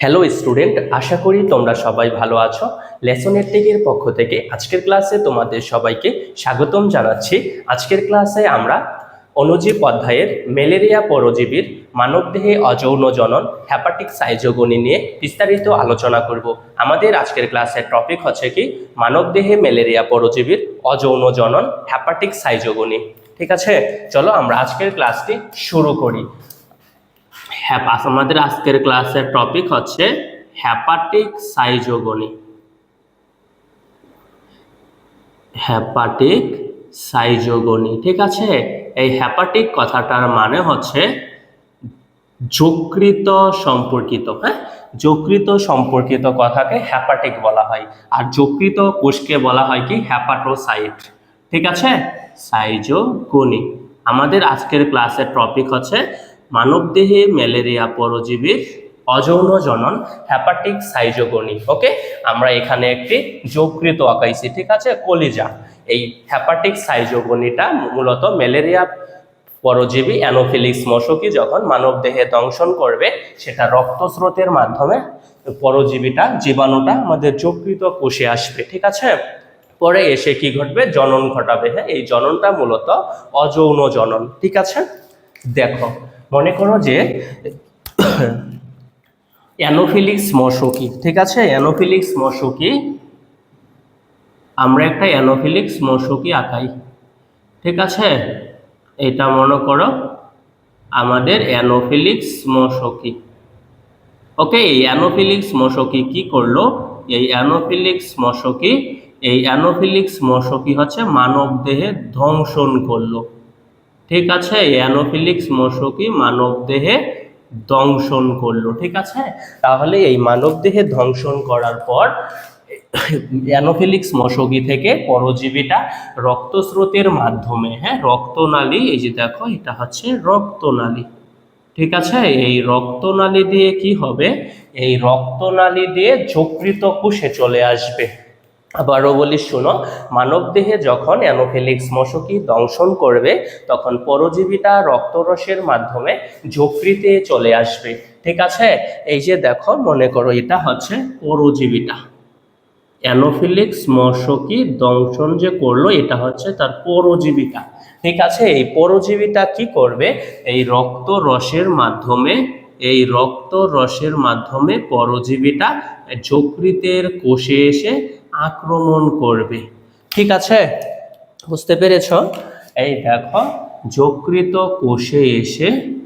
Hello student আশা করি তোমরা সবাই ভালো আছো। লেসনের টেকের পক্ষ থেকে আজকের ক্লাসে তোমাদের সবাইকে স্বাগতম জানাচ্ছি। আজকের ক্লাসে আমরা অনুজীব অধ্যায়ের ম্যালেরিয়া পরজীবীর মানবদেহে অযৌন জনন হ্যাপাটিক সাইজোগনি নিয়ে বিস্তারিত আলোচনা করব। আমাদের আজকের ক্লাসের টপিক হচ্ছে কি, মানবদেহে ম্যালেরিয়া পরজীবীর অযৌন জনন হ্যাপাটিক সাইজোগনি ঠিক আছে? চলো আমরা আজকের ক্লাসটি শুরু করি। হ্যাপা আমাদের আজকের ক্লাসের টপিক হচ্ছে হ্যাপাটিক সাইজোগনি হ্যাপাটিক সাইজোগনি ঠিক আছে? এই হ্যাপাটিক কথাটার মানে হচ্ছে যকৃত সম্পর্কিত হ্যাঁ? যকৃত সম্পর্কিত কথাকে হ্যাপাটিক বলা হয়। আর যকৃত কোষকে বলা হয় কি? হ্যাপাটোসাইট ঠিক আছে? সাইজোগনি আমাদের আজকের ক্লাসের টপিক হচ্ছে মানবদেহে ম্যালেরিয়া পরজীবীর অযৌন জনন হ্যাপাটিক সাইজোগনি ওকে আমরা এখানে একটি যোগকৃত আঁকাইছি, ঠিক আছে? কলিজা। এই হ্যাপাটিক সাইজোগনিটা মূলত ম্যালেরিয়া পরজীবী অ্যানোফিলিক্স মশকি যখন মানবদেহে দংশন করবে, সেটা রক্তস্রোতের মাধ্যমে পরজীবীটা, জীবাণুটা আমাদের যকৃত কোষে আসবে, ঠিক আছে? পরে এসে কি ঘটবে? জনন ঘটাবে হ্যাঁ? এই জননটা মূলত অযৌন জনন, ঠিক আছে? দেখো মনে করো যে অ্যানোফিলিক্স মশকি, ঠিক আছে? অ্যানোফিলিক্স মশকি, আমরা একটা অ্যানোফিলিক্স মশকি আঁকাই, ঠিক আছে? এটা মনে করো আমাদের অ্যানোফিলিক্স মশকি। ওকে এই অ্যানোফিলিক্স মশকি কি করল? এই অ্যানোফিলিক্স মশকি, এই অ্যানোফিলিক্স মশকি হচ্ছে মানব দেহে ধ্বংসন করল। ঠিক আছে? অ্যানোফিলিক্স মশকি মানব দেহে দংশন করল, ঠিক আছে? তাহলে এই মানব দেহে ধ্বংসন করার পর অ্যানোফিলিক্স মশকি থেকে পরজীবীটা রক্তস্রোতের মাধ্যমে হ্যাঁ? রক্তনালী, এই যে দেখো, এটা হচ্ছে রক্তনালী, ঠিক আছে? এই রক্তনালী দিয়ে কি হবে? এই রক্তনালী দিয়ে যকৃত কোষে চলে আসবে। আবারও বলি, শুনো, মানবদেহে যখন অ্যানোফিলিক্স মশকি দংশন করবে, তখন পরজীবীটা রক্তরসের মাধ্যমে যকৃতে চলে আসবে। ঠিক আছে? এই যে দেখো, মনে করো এটা হচ্ছে পরজীবীটা। অ্যানোফিলিক্স মশকি দংশন যে করল, এটা হচ্ছে তার পরজীবিকা ঠিক আছে? এই পরজীবিটা কি করবে? এই রক্ত রসের মাধ্যমে, এই রক্ত রসের মাধ্যমে পরজীবিটা যকৃতের কোষে এসে আক্রমণ করবে। ঠিক আছে? বুঝতে পেরেছ? এই দেখো, যকৃত কোষে এসে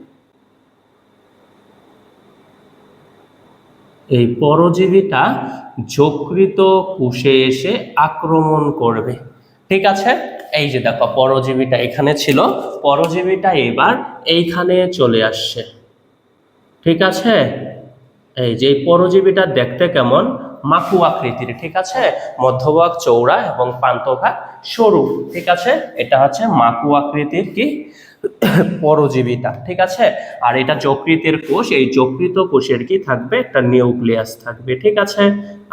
এই পরজীবীটা যকৃত কোষে এসে আক্রমণ করবে। ঠিক আছে? এই যে দেখো, পরজীবীটা এখানে ছিল। পরজীবীটা এবার এইখানে চলে আসছে। ঠিক আছে? এই যে পরজীবীটা দেখতে কেমন? মাকু আকৃতির, ঠিক আছে? মধ্যভাগ চৌড়া এবং প্রান্তভাগ সরু, ঠিক আছে? এটা হচ্ছে মাকু আকৃতির কি? পরজীবীটা ঠিক আছে? আর এটা যকৃতের কোষ, এই যকৃত কোষের কি থাকবে? একটা নিউক্লিয়াস থাকবে, ঠিক আছে?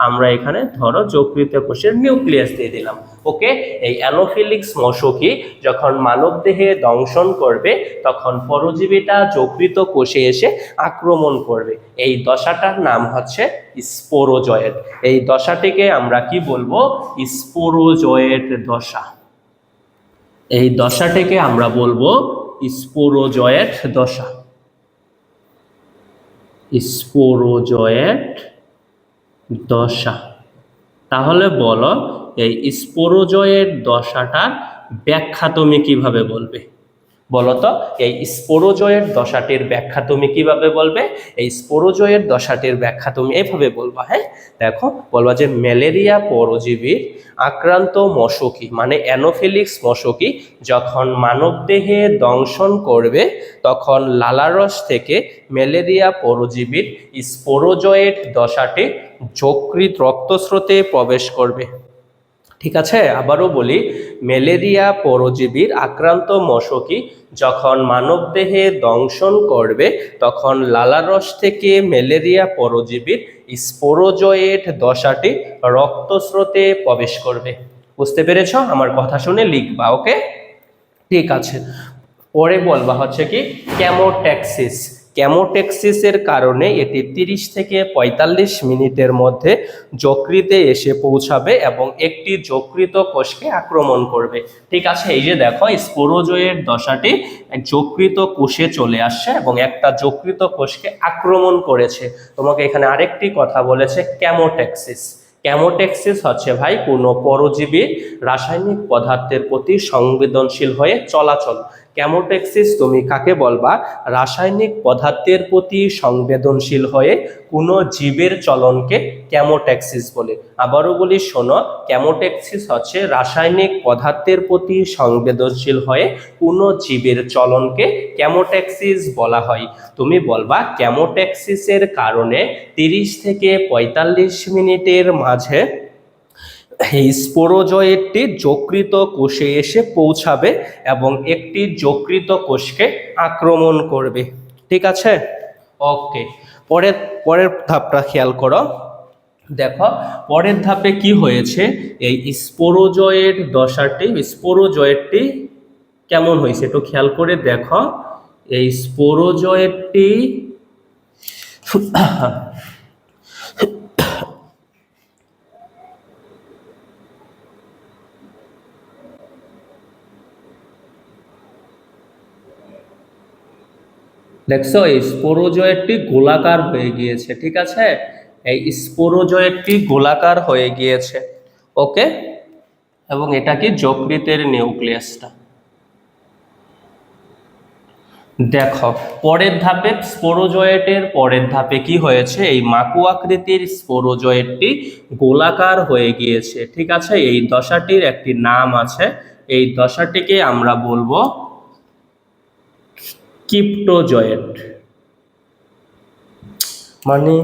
আমরা এখানে ধরো যকৃত কোষের নিউক্লিয়াস দিয়ে দিলাম, ওকে? এই অ্যানোফিলিক্স মশকি যখন মানবদেহে দংশন করবে, তখন পরজীবীটা যকৃত কোষে এসে আক্রমণ করবে। এই দশাটার নাম হচ্ছে স্পোরোজয়েড। এই দশাটিকে আমরা কি বলব? স্পোরোজয়েড দশা। এই দশাটিকে আমরা বলব স্পোরোজয়েট দশা। স্পোরোজয়েট দশা। তাহলে বলো, এই স্পোরোজয়েট দশাটার ব্যাখ্যা তুমি কীভাবে বলবে? বলো তো এই স্পোরোজয়ের দশাটির ব্যাখ্যা তুমি কীভাবে বলবে? এই স্পোরোজয়ের দশাটির ব্যাখ্যা তুমি এভাবে বলবা হ্যাঁ? দেখো, বলবা যে ম্যালেরিয়া পরজীবীর আক্রান্ত মশকি মানে অ্যানোফিলিক্স মশকি, যখন মানবদেহে দংশন করবে, তখন লালারস থেকে ম্যালেরিয়া পরজীবীর স্পোরোজয়েট দশাটি যকৃত রক্তস্রোতে প্রবেশ করবে। ঠিক আছে? আবারও বলি, ম্যালেরিয়া পরজীবীর আক্রান্ত মশকি যখন মানবদেহে দংশন করবে, তখন লালারস থেকে ম্যালেরিয়া পরজীবীর স্পোরোজয়েট দশাটি রক্তস্রোতে প্রবেশ করবে। বুঝতে পেরেছ? আমার কথা শুনে লিখবা, ওকে? ঠিক আছে। পরে বলবা হচ্ছে কি ক্যামোট্যাক্সিস ক্যামোটেক্সিসের কারণে এটি তিরিশ থেকে পঁয়তাল্লিশ মিনিটের মধ্যে যকৃতে এসে পৌঁছাবে এবং একটি যকৃত কোষকে আক্রমণ করবে। ঠিক আছে, এই যে দেখো স্পোরোজয়ের দশাটি যকৃত কোষে চলে আসছে এবং একটা যকৃত কোষকে আক্রমণ করেছে। তোমাকে এখানে আরেকটি কথা বলেছে ক্যামোটেক্সিস ক্যামোটেক্সিস হচ্ছে ভাই কোনো পরজীবীর রাসায়নিক পদার্থের প্রতি সংবেদনশীল হয়ে চলাচল। ক্যামোটেক্সিস তুমি কাকে বলবা? রাসায়নিক পদার্থের প্রতি সংবেদনশীল হয়ে কোনো জীবের চলনকে ক্যামোটেক্সিস বলে? আবারও বলি, শোনো ক্যামোটেক্সিস হচ্ছে রাসায়নিক পদার্থের প্রতি সংবেদনশীল হয়ে কোনো জীবের চলনকে ক্যামোটেক্সিস বলা হয়? তুমি বলবা ক্যামোটেক্সিসের কারণে তিরিশ থেকে পঁয়তাল্লিশ মিনিটের মাঝে এই স্পোরোজয়েটটি যকৃত কোষে এসে পৌঁছাবে এবং একটি যকৃত কোষকে আক্রমণ করবে। ঠিক আছে? ওকে। পরের পরের ধাপটা খেয়াল করো। দেখো, পরের ধাপে কি হয়েছে? এই স্পোরোজয়েট দশাটি স্পোরোজয়েটটি কেমন হয়েছে একটু খেয়াল করে দেখো। এই স্পোরোজয়েটটি দেখছ, এই স্পোরোজয়েটটি গোলাকার হয়ে গিয়েছে, ঠিক আছে? এই স্পোরোজয়েটটি গোলাকার হয়ে গিয়েছে, ওকে? এবং এটা কি যকৃতের নিউক্লিয়াসটা? দেখো, পরের ধাপে স্পোরোজয়েটের পরের ধাপে কি হয়েছে? এই মাকু আকৃতির স্পোরোজয়েটটি গোলাকার হয়ে গিয়েছে, ঠিক আছে? এই দশাটির একটি নাম আছে, এই দশাটিকে আমরা বলব কিপ্টোজয়েট মানে?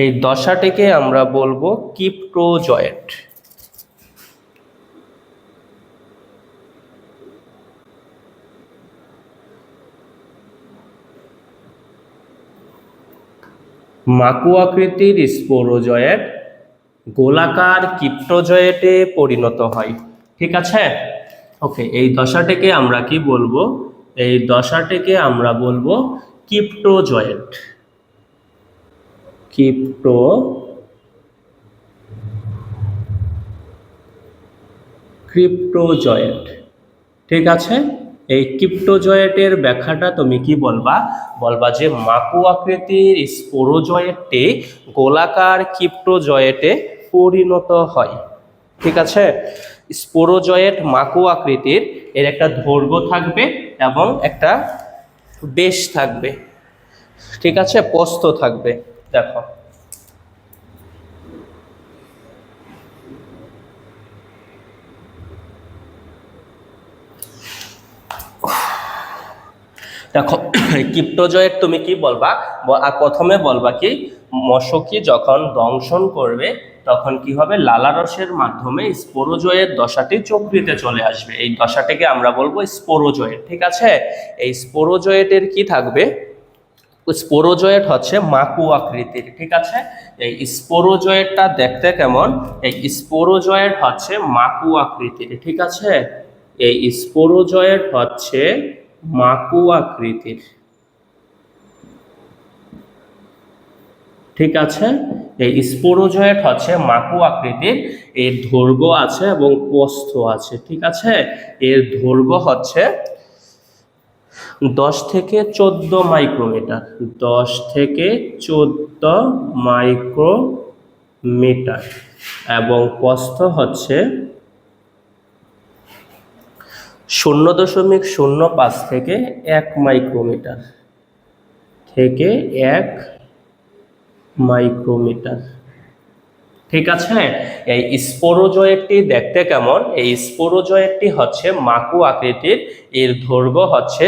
এই দশাটিকে আমরা বলব কিপ্টোজয়েট মাকু আকৃতির স্পোরোজয়েট গোলাকার কিপ্টোজয়েটে পরিণত হয়। ঠিক আছে? ওকে এই দশাটিকে আমরা কি বলব? এই দশাটাকে আমরা বলব কিপ্টোজয়েট কিপ্টো ক্রিপ্টোজয়েট ঠিক আছে? এই ক্রিপ্টোজয়েটের ব্যাখ্যাটা তুমি কি বলবা? বলবা যে মাকু আকৃতির স্পোরোজয়েটটি গোলাকার ক্রিপ্টোজয়েটে পরিণত হয়। ঠিক আছে? স্পোরোজয়েট মাকু আকৃতির এর একটা দৈর্ঘ্য থাকবে এবং একটা বেশ থাকবে। ঠিক আছে? প্রস্থ থাকবে। দেখো। দেখো কিপ্টোজয়েট তুমি কি বলবা? আর প্রথমে বলবা কি মশকি যখন দংশন করবে, তখন কি হবে? লালারসের মাধ্যমে স্পোরোজয়ের দশাটি চক্রিতে চলে আসবে। এই দশাটিকে আমরা বলব স্পোরোজয়েট ঠিক আছে? এই স্পোরোজয়েটের কি থাকবে? স্পোরোজয়েট হচ্ছে মাকু আকৃতির, ঠিক আছে? এই স্পোরোজয়েটটা দেখতে কেমন? এই স্পোরোজয়েট হচ্ছে মাকু আকৃতির, ঠিক আছে? এই স্পোরোজয়েট হচ্ছে মাকু আকৃতির। ঠিক আছে? এই স্পোরোজয়েট হচ্ছে মাকু আকৃতির, এর দৈর্ঘ্য আছে এবং প্রস্থ আছে, ঠিক আছে? এর দৈর্ঘ্য হচ্ছে দশ থেকে চোদ্দ মাইক্রোমিটার, দশ থেকে চোদ্দ মাইক্রোমিটার এবং প্রস্থ হচ্ছে শূন্য দশমিক শূন্য পাঁচ থেকে এক মাইক্রোমিটার থেকে এক মাইক্রোমিটার। ঠিক আছে? এই স্পোরোজয়েটটি দেখতে কেমন? এই স্পোরোজয়েটটি হচ্ছে মাকু আকৃতির, এর দৈর্ঘ্য হচ্ছে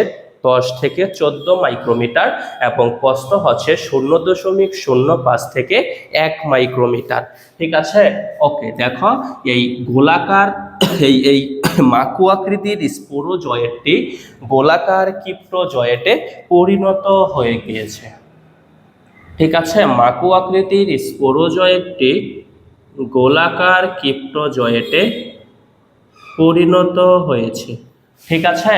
দশ থেকে চোদ্দ মাইক্রোমিটার এবং প্রস্থ হচ্ছে শূন্য দশমিক শূন্য পাঁচ থেকে এক মাইক্রোমিটার। ঠিক আছে? ওকে, দেখো, এই গোলাকার, এই এই মাকু আকৃতির স্পোরোজয়েটটি গোলাকার কিপ্টোজয়েটে পরিণত হয়ে গিয়েছে। ঠিক আছে, মাকু আকৃতির স্পোরোজয়েটটি গোলাকার কিপ্টোজয়েটে পরিণত হয়েছে। ঠিক আছে?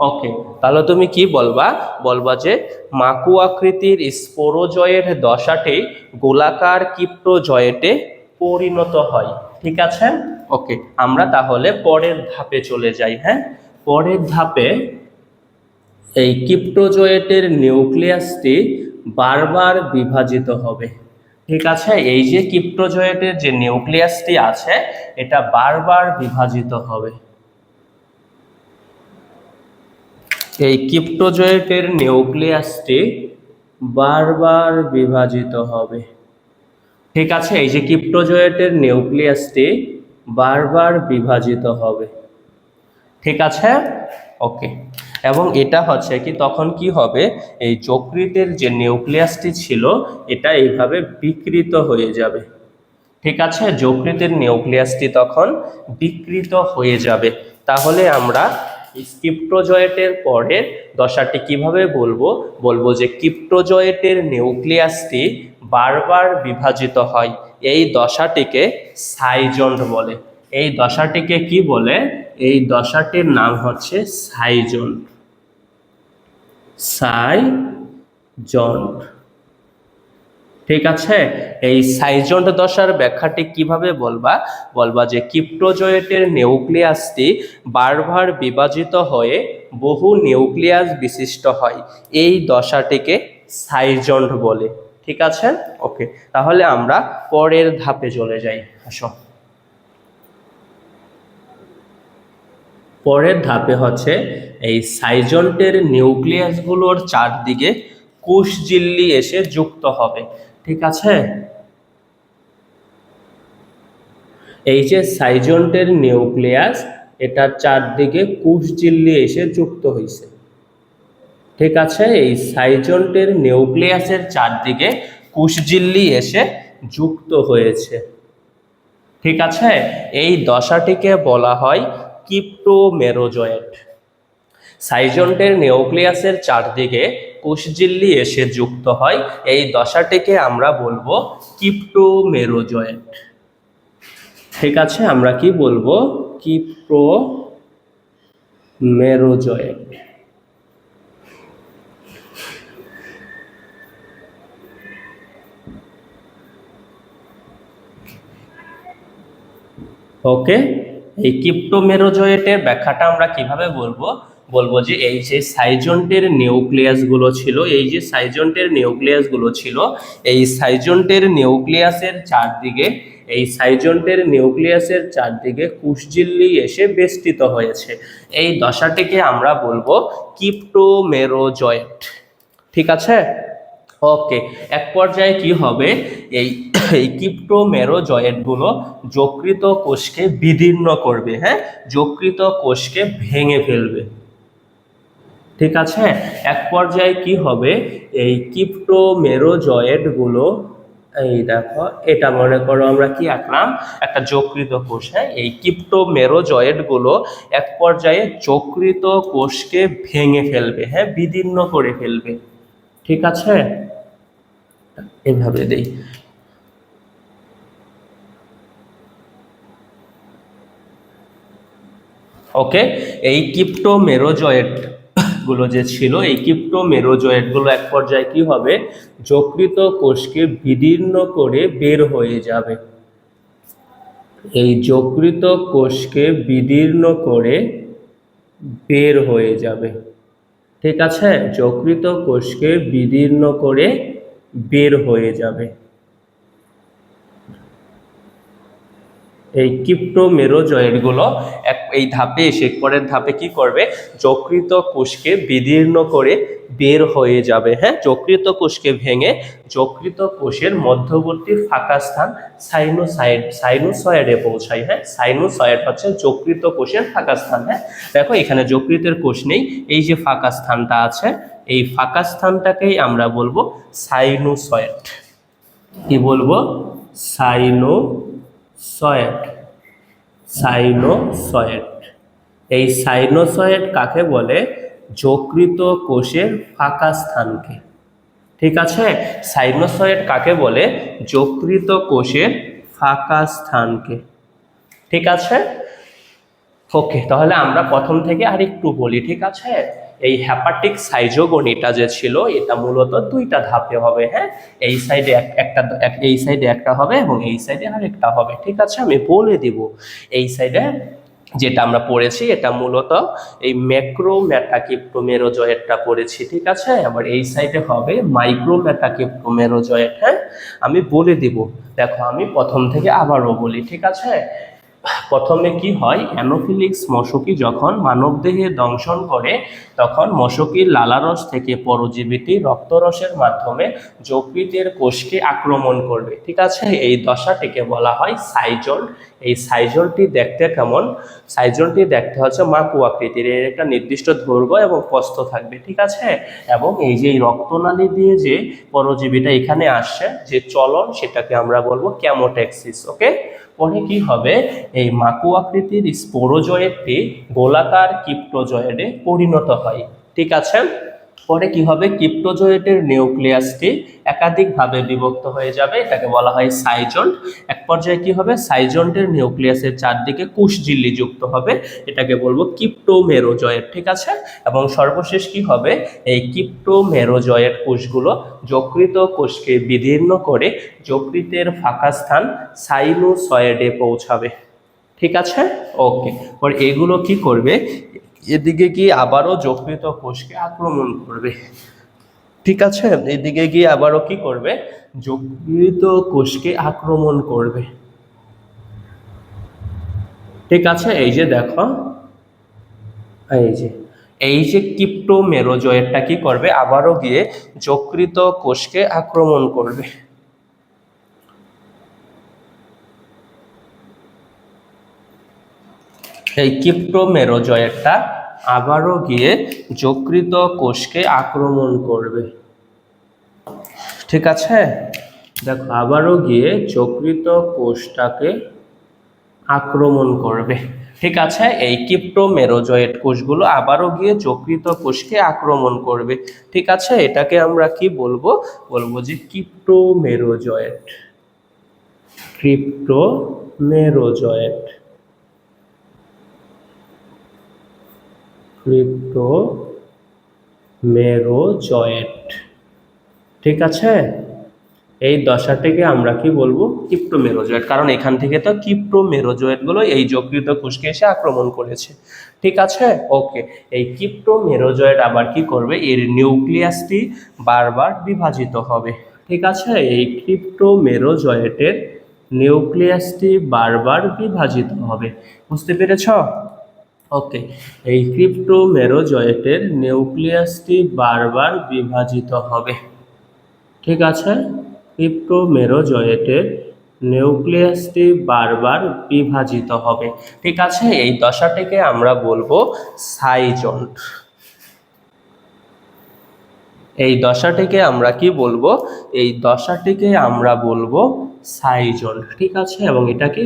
ওকে, তাহলে তুমি কি বলবা? বলবা যে মাকু আকৃতির স্পোরোজয়ের দশাটি গোলাকার কিপ্টোজয়েটে পরিণত হয়। ঠিক আছে? ওকে, আমরা তাহলে পরের ধাপে চলে যাই হ্যাঁ? পরের ধাপে এই কিপ্টোজয়েটের নিউক্লিয়াসটি বারবার বিভাজিত হবে। ঠিক আছে? এই যে কিপ্টোজয়েটের যে নিউক্লিয়াসটি আছে, এটা বারবার বিভাজিত হবে। এই কিপ্টোজয়েটের নিউক্লিয়াসটি বারবার বিভাজিত হবে। ঠিক আছে? এই যে কিপ্টোজয়েটের নিউক্লিয়াসটি বারবার বিভাজিত হবে। ঠিক আছে? ওকে। এবং এটা হচ্ছে কি তখন কি হবে? এই যকৃতের যে নিউক্লিয়াসটি ছিল, এটা এইভাবে বিকৃত হয়ে যাবে। ঠিক আছে? যকৃতের নিউক্লিয়াসটি তখন বিকৃত হয়ে যাবে। তাহলে আমরা স্কিপ্টোজয়েটের পরের দশাটি কীভাবে বলব? বলব যে কিপ্টোজয়েটের নিউক্লিয়াসটি বারবার বিভাজিত হয়। এই দশাটিকে সাইজন্ড বলে। এই দশাটিকে কি বলে? এই দশাটির নাম হচ্ছে সাইজন্ড। সাইজন্ড ঠিক আছে? এই সাইজন্ড দশার ব্যাখ্যাটি কীভাবে বলবা? বলবা যে কিপ্টোজয়েটের নিউক্লিয়াসটি বারবার বিভাজিত হয়ে বহু নিউক্লিয়াস বিশিষ্ট হয়। এই দশাটিকে সাইজন্ড বলে। ঠিক আছে? ওকে, তাহলে আমরা পরের ধাপে চলে যাই। আসো। পরের ধাপে হচ্ছে এই সাইজন্টের নিউক্লিয়াসগুলোর চারদিকে কোষঝিল্লি এসে যুক্ত হবে, ঠিক আছে? এই যে সাইজন্টের নিউক্লিয়াস, এটার চারদিকে কোষঝিল্লি এসে যুক্ত হয়েছে ঠিক আছে? এই সাইজন্টের নিউক্লিয়াসের চারদিকে কোষঝিল্লি এসে যুক্ত হয়েছে, ঠিক আছে? এই দশাটিকে বলা হয় কিপ্টোমেরোজয়েট সাইজন্টের নিউক্লিয়াসের চারদিকে কোষঝিল্লি এসে যুক্ত হয়। এই দশাটিকে আমরা বলব কিপ্টোমেরোজয়েট ঠিক আছে, আমরা কি বলব? Cryptomerozoite okay? এই কিপ্টোমেরোজয়েটের ব্যাখ্যাটা আমরা কীভাবে বলব? বলব যে এই যে সাইজন্টের নিউক্লিয়াসগুলো ছিল, এই যে সাইজন্টের নিউক্লিয়াসগুলো ছিল, এই সাইজন্টের নিউক্লিয়াসের চারদিকে, এই সাইজন্টের নিউক্লিয়াসের চারদিকে কুশঝিল্লি এসে বেষ্টিত হয়েছে। এই দশাটিকে আমরা বলব কিপ্টোমেরোজয়েট ঠিক আছে? ওকে, এক পর্যায়ে কি হবে? এই এই কিপ্টোমেরোজয়েটগুলো যকৃত কোষকে বিদীর্ণ করবে হ্যাঁ? যকৃত কোষকে ভেঙে ফেলবে। ঠিক আছে? এক পর্যায়ে কি হবে? এই কিপ্টোমেরোজয়েটগুলো এই দেখো, এটা মনে করো আমরা কি আঁকলাম? একটা যকৃত কোষ হ্যাঁ? এই কিপ্টোমেরোজয়েটগুলো এক পর্যায়ে যকৃত কোষকে ভেঙে ফেলবে হ্যাঁ? বিদীর্ণ করে ফেলবে। ঠিক আছে? এভাবে দেই। ওকে এই কিপ্টোমেরোজয়েটগুলো যে ছিল, এই কিপ্টোমেরোজয়েটগুলো এক পর্যায়ে কি হবে? যকৃত কোষকে বিদীর্ণ করে বের হয়ে যাবে। এই যকৃত কোষকে বিদীর্ণ করে বের হয়ে যাবে। ঠিক আছে? যকৃত কোষকে বিদীর্ণ করে বের হয়ে যাবে। এই কিপ্টোমেরোজয়েডগুলো এক, এই ধাপে এসে পরের ধাপে কি করবে? যকৃত কোষকে বিদীর্ণ করে বের হয়ে যাবে। হ্যাঁ যকৃত কোষকে ভেঙে যকৃত কোষের মধ্যবর্তী ফাঁকা স্থান সাইনোসাইড, সাইনোসয়েডে পৌঁছায়। হ্যাঁ সাইনোসয়েড হচ্ছে যকৃত কোষের ফাঁকা স্থান। হ্যাঁ দেখো এখানে যকৃতের কোষ নেই, এই যে ফাঁকা স্থানটা আছে এই ফাঁকা স্থানটাকেই আমরা বলব সাইনোসয়েড। কি বলব? সাইনো সয়েড সাইনোসয়েড। এই সাইনোসয়েড কাকে বলে? যকৃত কোষের ফাঁকা স্থানকে। ঠিক আছে? সাইনোসয়েড কাকে বলে? যকৃত কোষের ফাঁকা স্থানকে। ঠিক আছে? ওকে, তাহলে আমরা প্রথম থেকে আরেকটু বলি, ঠিক আছে? এই হ্যাপাটিক সাইজোগনিটা যে ছিল, এটা মূলত দুইটা ধাপে হবে হ্যাঁ? এই সাইডে একটা এই সাইডে একটা হবে এবং এই সাইডে আরেকটা হবে, ঠিক আছে? আমি বলে দিব। এই সাইডে যেটা আমরা পড়েছি, এটা মূলত এই ম্যাক্রো ম্যাটাকিপ্টোমেরোজয়েটটা পড়েছি, ঠিক আছে? আবার এই সাইডে হবে মাইক্রো ম্যাটাকিপ্টোমেরোজয়েট হ্যাঁ? আমি বলে দিব। দেখো, আমি প্রথম থেকে আবারও বলি, ঠিক আছে? প্রথমে কি হয়? অ্যানোফিলিক্স মশকি যখন মানবদেহে দংশন করে, তখন মশকির লালারস থেকে পরজীবীটি রক্তরসের মাধ্যমে যকৃতের কোষকে আক্রমণ করবে। ঠিক আছে? এই দশাটিকে বলা হয় সাইজল এই সাইজলটি দেখতে কেমন? সাইজলটি দেখতে হচ্ছে মাকু আকৃতির এর একটা নির্দিষ্ট দৈর্ঘ্য এবং প্রস্থ থাকবে, ঠিক আছে? এবং এই যে রক্তনালী দিয়ে যে পরজীবীটা এখানে আসছে, যে চলন, সেটাকে আমরা বলব ক্যামোট্যাক্সিস ওকে? পরে কি হবে? এই মাকু আকৃতির স্পোরোজয়েডটি গোলাকার কিপ্টোজয়েডে পরিণত হয়, ঠিক আছে? পরে কি হবে? কিপ্টোজয়েডের নিউক্লিয়াসটি একাধিকভাবে বিভক্ত হয়ে যাবে। এটাকে বলা হয় সাইজন্ট। এক পর্যায়ে কি হবে? সাইজন্টের নিউক্লিয়াসের চারদিকে কুশঝিল্লি যুক্ত হবে। এটাকে বলব কিপ্টোমেরোজয়েড ঠিক আছে? এবং সর্বশেষ কি হবে? এই কিপ্টোমেরোজয়েড কোষগুলো যকৃত কোষকে বিদীর্ণ করে যকৃতের ফাঁকা স্থান সাইনোসয়েডে পৌঁছাবে। ঠিক আছে? ওকে। পর এগুলো কি করবে? এদিকে গিয়ে আবারও যকৃত কোষকে আক্রমণ করবে। ঠিক আছে? এদিকে গিয়ে আবারও কি করবে? যকৃত কোষকে আক্রমণ করবে। ঠিক আছে? এই যে দেখো। এই যে এই যে কিপ্টোমেরোজয়েডটা কি করবে? আবারও গিয়ে যকৃত কোষকে আক্রমণ করবে। এই কিপ্টোমেরোজয়েডটা আবারও গিয়ে যকৃত কোষকে আক্রমণ করবে। ঠিক আছে? দেখো, আবারও গিয়ে যকৃত কোষটাকে আক্রমণ করবে। ঠিক আছে? এই কিপ্টোমেরোজয়েড কোষগুলো আবারও গিয়ে যকৃত কোষকে আক্রমণ করবে। ঠিক আছে? এটাকে আমরা কি বলব? বলব যে কিপ্টোমেরোজয়েড ক্রিপ্টোমেরোজয়েড ক্রিপ্টো মেরোজয়েট ঠিক আছে? এই দশাটিকে আমরা কি বলব? কিপ্টোমেরোজয়েট কারণ এখান থেকে তো কিপ্টোমেরোজয়েটগুলো এই যকৃত কোষকে এসে আক্রমণ করেছে। ঠিক আছে? ওকে। এই কিপ্টোমেরোজয়েট আবার কি করবে? এর নিউক্লিয়াসটি বারবার বিভাজিত হবে। ঠিক আছে? এই ক্রিপ্টোমেরোজয়েটের নিউক্লিয়াসটি বারবার বিভাজিত হবে। বুঝতে পেরেছ? ওকে এই ক্রিপ্টোমেরোজয়েটের নিউক্লিয়াসটি বারবার বিভাজিত হবে। ঠিক আছে? ক্রিপ্টোমেরোজয়েটের নিউক্লিয়াসটি বারবার বিভাজিত হবে। ঠিক আছে? এই দশাটিকে আমরা বলব সাইজন্ট। এই দশাটিকে আমরা কি বলব? এই দশাটিকে আমরা বলব সাইজন্ট। ঠিক আছে? এবং এটাকে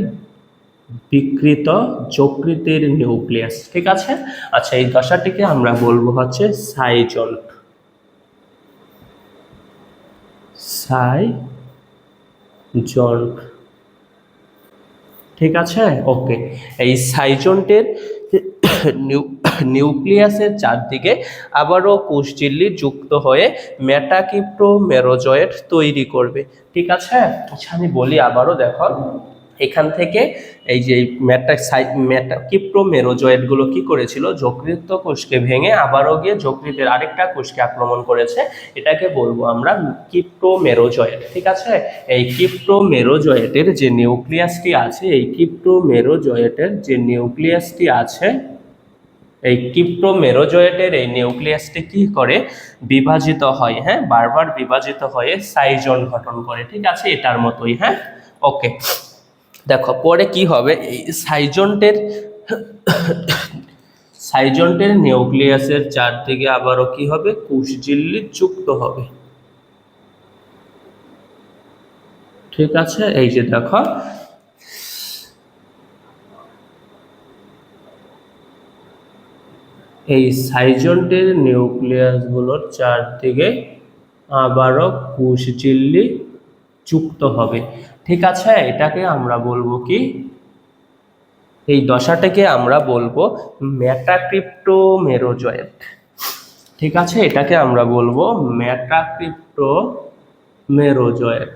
বিকৃত যকৃতের নিউক্লিয়াস, ঠিক আছে? আচ্ছা এই দশাটিকে আমরা বলব হচ্ছে সাইজন্ট সাইজন্ট ঠিক আছে? ওকে, এই সাইজন্টের নিউক্লিয়াসের চারদিকে আবারও কোষঝিল্লি যুক্ত হয়ে মেটাকিপ্টোমেরোজয়েট তৈরি করবে। ঠিক আছে? আচ্ছা আমি বলি আবারও, দেখো। এখান থেকে এই যে ম্যাটা সাই ম্যাটা কিপ্টোমেরোজয়েডগুলো কি করেছিল? যকৃত কোষকে ভেঙে আবারও গিয়ে যকৃতের আরেকটা কোষকে আক্রমণ করেছে। এটাকে বলব আমরা কিপ্টোমেরোজয়েড, ঠিক আছে? এই কিপ্টোমেরোজয়েটের যে নিউক্লিয়াসটি আছে, এই কিপ্টোমেরোজয়েটের যে নিউক্লিয়াসটি আছে, এই কিপ্টোমেরোজয়েটের এই নিউক্লিয়াসটি কি করে? বিভাজিত হয় হ্যাঁ? বারবার বিভাজিত হয়ে সাইজন গঠন করে, ঠিক আছে? এটার মতোই হ্যাঁ? ওকে। দেখো, পরে কি হবে? এই সাইজন্টের সাইজন্টের নিউক্লিয়াসের চারদিকে আবারও কি হবে? কুশঝিল্লি যুক্ত হবে। ঠিক আছে? এই যে দেখো। এই সাইজন্টের নিউক্লিয়াসগুলোর চারদিকে আবারও কুশঝিল্লি যুক্ত হবে। ঠিক আছে, এটাকে আমরা বলব কি? এই দশাটাকে আমরা বলব ম্যাটাক্রিপ্টো মেরোজয়েট ঠিক আছে, এটাকে আমরা বলব ম্যাটাক্রিপ্টো মেরোজয়েট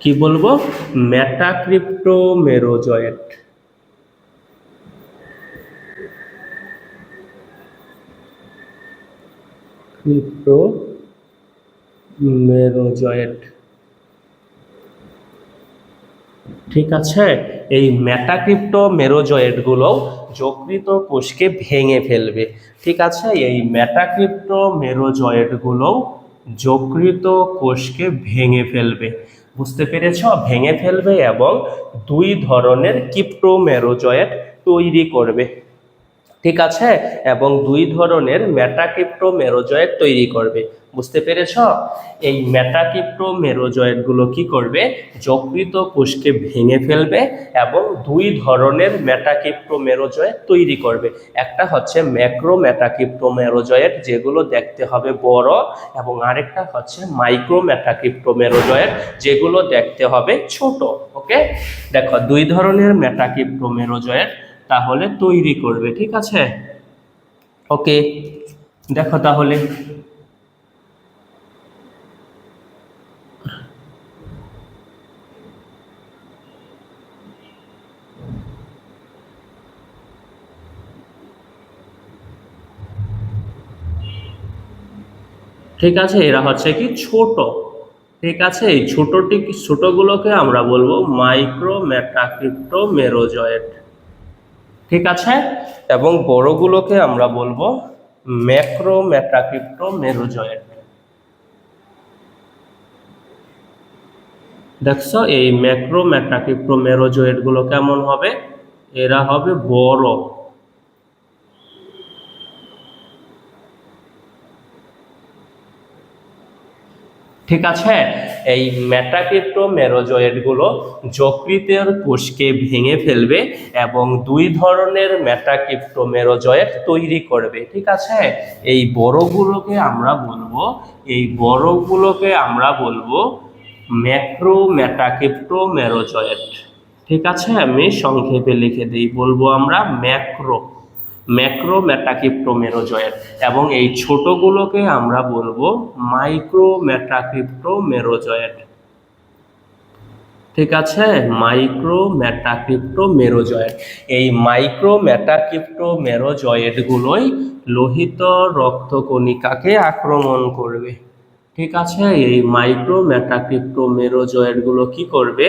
কি বলব? ম্যাটাক্রিপ্টো মেরোজয়েট ক্রিপ্টো মেরোজয়েট ঠিক আছে? এই ম্যাটাক্রিপ্টো মেরোজয়েটগুলো যকৃত কোষকে ভেঙে ফেলবে। ঠিক আছে? এই ম্যাটাক্রিপ্টো মেরোজয়েটগুলো যকৃত কোষকে ভেঙে ফেলবে। বুঝতে পেরেছ? ভেঙে ফেলবে এবং দুই ধরনের কিপ্টোমেরোজয়েট তৈরি করবে। ঠিক আছে? এবং দুই ধরনের মেটাকিপ্টো মেরোজয়েট তৈরি করবে। বুঝতে পেরেছ? এই মেটাকিপ্টো মেরোজয়েটগুলো কি করবে? যকৃত কোষকে ভেঙে ফেলবে এবং দুই ধরনের মেটাকিপ্টো মেরোজয়েট তৈরি করবে। একটা হচ্ছে ম্যাক্রো মেটাকিপ্টো মেরোজয়েট যেগুলো দেখতে হবে বড়, এবং আরেকটা হচ্ছে মাইক্রো মেটাকিপ্টো মেরোজয়েট যেগুলো দেখতে হবে ছোট, ওকে? দেখো, দুই ধরনের মেটাকিপ্টো মেরোজয়েট তাহলে তৈরি করবে, ঠিক আছে? ওকে, দেখো তাহলে। ঠিক আছে, এরা হচ্ছে কি ছোট। ঠিক আছে, এই ছোটটি ছোটগুলোকে আমরা বলব মাইক্রো মেটাক্রিপ্টো মেরোজয়েট ঠিক আছে, এবং বড়গুলোকে আমরা বলব ম্যাক্রো মেটাক্রিপ্টো মেরোজয়েট দেখছ, এই ম্যাক্রো মেটাক্রিপ্টো মেরোজয়েটগুলো কেমন হবে? এরা হবে বড়। ঠিক আছে? এই মেটাক্রিপ্টো মেরোজয়েটগুলো যকৃতের কোষকে ভেঙে ফেলবে এবং দুই ধরনের মেটাক্রিপ্টো মেরোজয়েট তৈরি করবে, ঠিক আছে? এই বড়গুলোকে আমরা বলব, এই বড়গুলোকে আমরা বলব ম্যাক্রো মেটাক্রিপ্টো মেরোজয়েট ঠিক আছে? আমি সংক্ষেপে লিখে দিই, বলব আমরা ম্যাক্রো ম্যাক্রো মেটাক্রিপ্টো মেরোজয়েট এবং এই ছোটগুলোকে আমরা বলব মাইক্রো মেটাক্রিপ্টো মেরোজয়েট ঠিক আছে? মাইক্রো মেটাক্রিপ্টো মেরোজয়েট এই মাইক্রো মেটাক্রিপ্টো মেরোজয়েটগুলোই লোহিত রক্তকণিকাকে আক্রমণ করবে। ঠিক আছে? এই মাইক্রো মেটাক্রিপ্টো মেরোজয়েটগুলো কি করবে?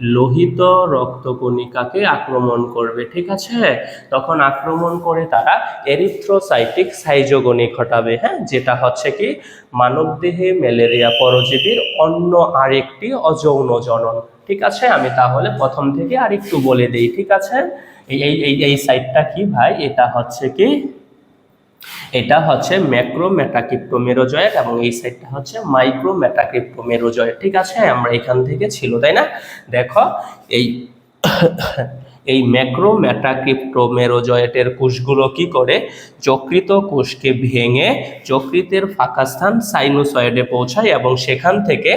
লোহিত রক্তকণিকাকে আক্রমণ করবে, ঠিক আছে? তখন আক্রমণ করে তারা এরিথ্রোসাইটিক সাইজোগনি ঘটাবে হ্যাঁ? যেটা হচ্ছে কি, মানবদেহে ম্যালেরিয়া পরজীবীর অন্য আরেকটি অযৌন জনন, ঠিক আছে? আমি তাহলে প্রথম থেকে আরেকটু বলে দেই, ঠিক আছে? এই এই এই সাইটটা কি ভাই? এটা হচ্ছে কি? এটা হচ্ছে ম্যাক্রো মেটাকিপ্টোমেরোজয়েট এবং এই সাইডটা হচ্ছে মাইক্রো মেটাকিপ্টোমেরোজয়েট ঠিক আছে? আমরা এখান থেকে ছিল, তাই না? দেখো, এই এই ম্যাক্রো মেটাক্রিপ্টোমেরোজয়েটের কোষগুলো কি করে? যকৃত কোষকে ভেঙে যকৃতের ফাঁকা স্থান সাইনোসয়েডে পৌঁছায় এবং সেখান থেকে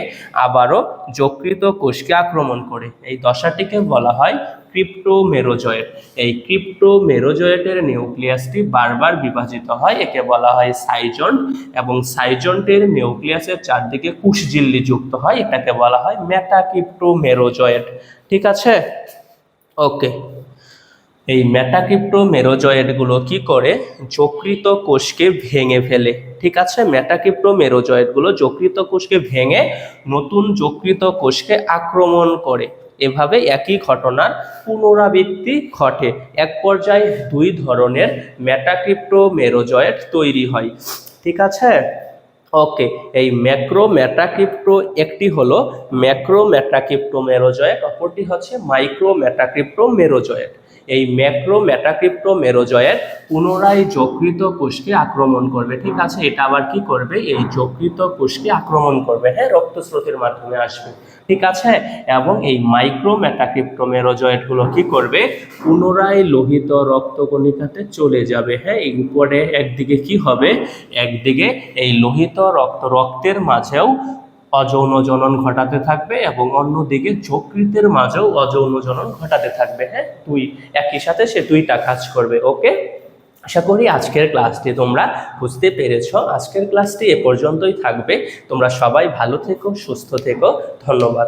আবারও যকৃত কোষকে আক্রমণ করে। এই দশাটিকে বলা হয় ক্রিপ্টোমেরোজয়েট। এই ক্রিপ্টোমেরোজয়েটের নিউক্লিয়াসটি বারবার বিভাজিত হয়, একে বলা হয় সাইজন্ট এবং সাইজন্টের নিউক্লিয়াসের চারদিকে কুশঝিল্লি যুক্ত হয়, এটাকে বলা হয় মেটাক্রিপ্টোমেরোজয়েট ঠিক আছে? ওকে এই মেটাক্রিপ্টো মেরোজয়েডগুলো কি করে? যকৃত কোষকে ভেঙে ফেলে। ঠিক আছে? মেটাক্রিপ্টো মেরোজয়েডগুলো যকৃত কোষকে ভেঙে নতুন যকৃত কোষকে আক্রমণ করে। এভাবে একই ঘটনার পুনরাবৃত্তি ঘটে। এক পর্যায়ে দুই ধরনের মেটাক্রিপ্টো মেরোজয়েড তৈরি হয়। ঠিক আছে? ওকে এই ম্যাক্রো ম্যাটাক্রিপ্টো একটি হলো ম্যাক্রো ম্যাটাক্রিপ্টো মেরোজয়েট অপরটি হচ্ছে মাইক্রো ম্যাটাক্রিপ্টো মেরোজয়েট এই ম্যাক্রো ম্যাটাক্রিপ্টো মেরোজয়েট পুনরায় যকৃত কোষকে আক্রমণ করবে, ঠিক আছে? এটা আবার কি করবে? এই যকৃত কোষকে আক্রমণ করবে। হ্যাঁ রক্তস্রোতের মাধ্যমে আসবে। ঠিক আছে? এবং এই মাইক্রো মেটাক্রিপ্টো মেরোজয়েটগুলো কি করবে? পুনরায় লোহিত রক্তকণিকাতে চলে যাবে। হ্যাঁ এই উপরে একদিকে কি হবে? একদিকে এই লোহিত রক্ত, রক্তের মাঝেও অযৌন জনন ঘটাতে থাকবে এবং অন্যদিকে যকৃতের মাঝেও অযৌন জনন ঘটাতে থাকবে। হ্যাঁ দুই, একই সাথে সে দুইটা কাজ করবে। ওকে? আশা করি আজকের ক্লাসটি তোমরা বুঝতে পেরেছ। আজকের ক্লাসটি এ পর্যন্তই থাকবে। তোমরা সবাই ভালো থেকো, সুস্থ থেকো। ধন্যবাদ।